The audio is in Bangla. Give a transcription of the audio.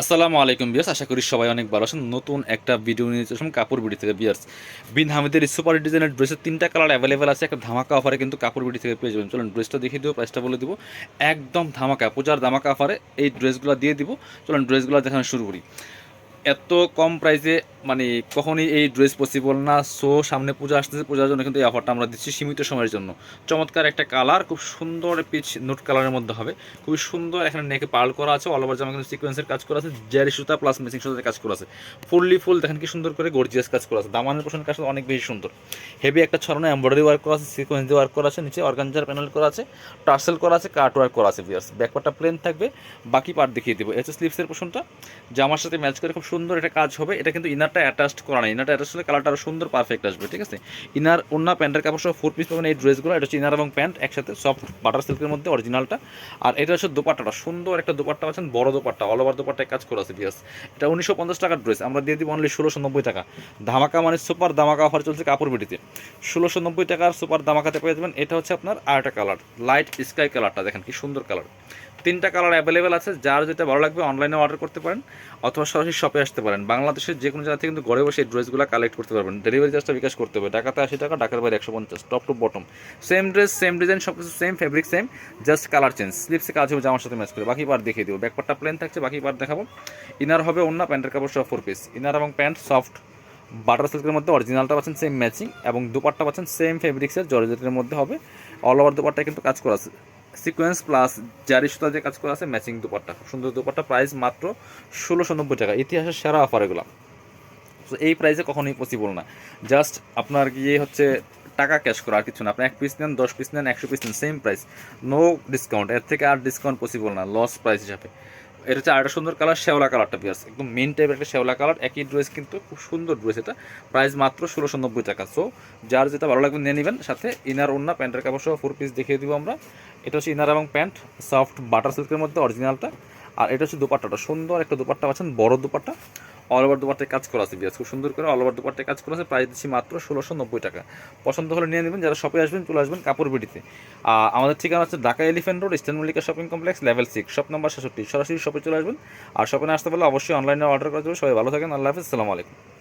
আসসালামু আলাইকুম বিয়ার্স আশা করি সবাই অনেক ভালো আছেন। নতুন একটা ভিডিও নিয়ে চলেছেন কাপড় বিডি থেকে বিয়ার্স বিন হামিদের সুপার ডিজাইনের ড্রেসের তিনটা কালার অ্যাভেলেবেল আছে, একটা ধামাকা অফারে কিন্তু কাপড় বিডি থেকে পেয়ে যাবেন। চলুন ড্রেসটা দেখিয়ে দিব প্রাইসটা বলে দিব। একদম ধামাকা, পূজার ধামাকা অফারে এই ড্রেসগুলো দিয়ে দিব। চলুন ড্রেসগুলো দেখানো শুরু করি। এত কম প্রাইসে মানে কখনই এই ড্রেস পসিবল না। সো সামনে পূজা আসতেছে, পূজার জন্য কিন্তু এই অফারটা আমরা দিচ্ছি সীমিত সময়ের জন্য। চমৎকার একটা কালার খুব সুন্দর পিচ নোট কালারের মধ্যে হবে। খুবই সুন্দর এখানে নেকে পার্ল করা আছে। অল ওভার জামা কিন্তু সিকোয়েন্সের কাজ করা আছে। জারি সুতা প্লাস মেসিং সুতাতে কাজ করা আছে। ফুললি ফুল দেখেন কি সুন্দর করে গর্জিয়াস কাজ করা আছে। দামানের পোষণ কাজ অনেক বেশি সুন্দর। হেভি একটা ছড়ানো এমব্রয়ডারি ওয়ার্ক করা আছে সিকোয়েন্স দিয়ে ওয়ার্ক করা আছে, নিচে অর্গানজার প্যানেল করা আছে টার্সেল করা আছে কাট ওয়ার্ক করা আছে বিয়ার্স ব্যাকপার্টটা প্লেন থাকবে। বাকি পার্ট দেখিয়ে দেবো। এটা স্লিপসের পোষণটা জামার সাথে ম্যাচ করে খুব সুন্দর একটা কাজ হবে, এটা কিন্তু ইনারটা অ্যাটাচড করা নাই। ইনারটা অ্যাটাচ হলে কালারটা আরও সুন্দর পারফেক্ট আসবে, ঠিক আছে? ইনার অন্য প্যান্টের কাপড় সহ ফোর পিস পাবেন এই ড্রেসগুলো এটা হচ্ছে ইনার এবং প্যান্ট একসাথে সফট বাটার সিল্কের মধ্যে অরিজিনালটা আর এটা হচ্ছে দোপাট্টাটা, সুন্দর একটা দোপাট্টা আছেন বড় দোপাট্টা অল ওভার দোপাট্টায় কাজ করা আছে বিয়াস এটা উনিশশো পঞ্চাশ টাকার ড্রেস আমরা দিয়ে দিব অনলি ষোলোশো নব্বই টাকা। ধামাকা মানে সুপার ধামাকা অফার চলছে কাপড় বিটিতে। ষোলোশো নব্বই টাকার সুপার ধামাকাতে পেয়ে যাবেন, এটা হচ্ছে আপনার আরেকটা কালার লাইট স্কাই কালারটা দেখেন কি সুন্দর কালার তিনটা কালার অ্যাভেলেবেল আছে, যার যেটা ভালো লাগবে অনলাইনে অর্ডার করতে পারেন, অথবা সরাসরি শপে আসতে পারেন। বাংলাদেশের যে কোনো জায়গা থেকে কিন্তু ঘরে বসে এই ড্রেসগুলো কালেক্ট করতে পারবেন। ডেলিভারি চার্জটা বিকাশ করতে হবে। ঢাকাতে আশি টাকা, ঢাকার বাইরে একশো পঞ্চাশ top to bottom same dress same design সব কিছু same fabric same just colour change স্লিপসে কাজ হবে, জামার সাথে ম্যাচ করে। বাকি পার দেখিয়ে দেবো। ব্যাকপারটা প্লেন থাকছে, বাকি পার দেখাবো। ইনার হবে অন্য প্যান্টের কাপড় সহ ফোর পিস ইনার এবং প্যান্ট সফট বাটার সিল্কের মধ্যে অরিজিনালটা পাচ্ছেন সেম ম্যাচিং এবং দুপাট্টা পাচ্ছেন সেম ফেব্রিক্সের জর্জেটের মধ্যে হবে। অল ওভার দুপাট্টা কিন্তু কাজ করা আছে। সিকোয়েন্স প্লাস জারি সুতা যে কাজ করা আছে ম্যাচিং দুপাট্টা। খুব সুন্দর দুপাট্টা প্রাইস মাত্র ষোলোশো নব্বই টাকা। ইতিহাসের সেরা অফার এগুলো। তো এই প্রাইসে কখনোই পসিবল না। জাস্ট আপনার গিয়ে হচ্ছে টাকা ক্যাশ করা, আর কিছু না। আপনি এক পিস নেন, দশ পিস নেন, একশো পিস নেন সেম প্রাইস নো ডিসকাউন্ট এর থেকে আর ডিসকাউন্ট পসিবল না লস প্রাইস হিসাবে। এটা হচ্ছে আরেকটা সুন্দর কালার, শ্যাওলা কালারটা পিয়াস একদম মেন টাইপের একটা শ্যাওলা কালার, একই ড্রেস কিন্তু খুব সুন্দর ড্রেস এটা। প্রাইস মাত্র ষোলোশো নব্বই টাকা। সো যার যেটা ভালো লাগবে নিয়ে নেবেন, সাথে ইনার ওন্না প্যান্টের কাপড় সহ ফোর পিস দেখিয়ে দিব আমরা। এটা হচ্ছে ইনার এবং প্যান্ট সফট বাটার সিল্কের মধ্যে অরিজিনালটা আর এটা হচ্ছে দুপাট্টাটা। সুন্দর একটা দুপাট্টা পাচ্ছেন, বড় দুপাট্টা। অল ওভার দুপাট্টায় কাজ করা আছে, বিয়াস। খুব সুন্দর করে অল ওভার দুপাট্টায় কাজ করা আছে। প্রাইস দিচ্ছি মাত্র ষোলোশো নব্বই টাকা। পছন্দ হলে নিয়ে নেবেন। যারা শপে আসবেন, চলে আসবেন কাপড় বিডিতে। আমাদের ঠিকানা হচ্ছে Dhaka Elephant Road Eastern Mallika Shopping Complex level six shop number সাতষট্টি সরাসরি শপে চলে আসবেন। আর শপে আসতে পারলে অবশ্যই অনলাইনে অর্ডার করা যাবে সবাই ভালো থাকেন। আল্লাহ হাফিজ। আসসালামু আলাইকুম।